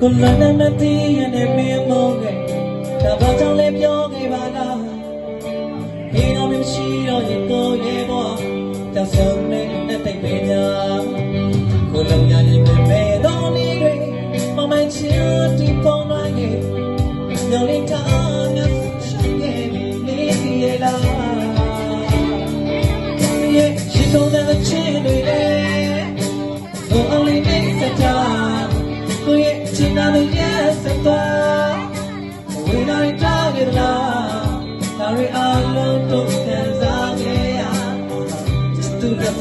ကိုလမ်းမသိရတဲ့မင်းမောင်းခဲ့ဒါဘာကြောင့်လဲပြောခဲ့ပါလားဒီတော့မရှိတော့ရင်ကိုရဲ့ဘောတောက်ဆုံးနေတဲ့တိတ်ပေးများကိုလုံးရရင်ပဲမဲတော်နေတွေမမချင်တီပုံလိုက်ရဲ့ညောင်လေးထားမြတ်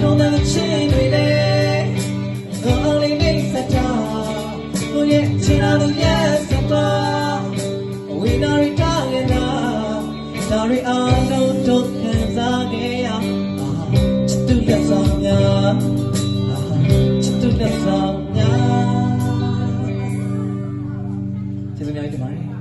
တော်တဲ့ချင်းတွေလည်းငါအလေးနဲ့စတာကိုရဲ့ချင်းတော်သူရဲ့စတာအဝိနာရီတာရဲ့နာဒါရီအောင်တော့တော့ခံစားခဲ့ရအာချစ်သူလက်ဆောင်များအာချစ်သူလက်ဆောင်များကျေးဇူးများတင်ပါတယ်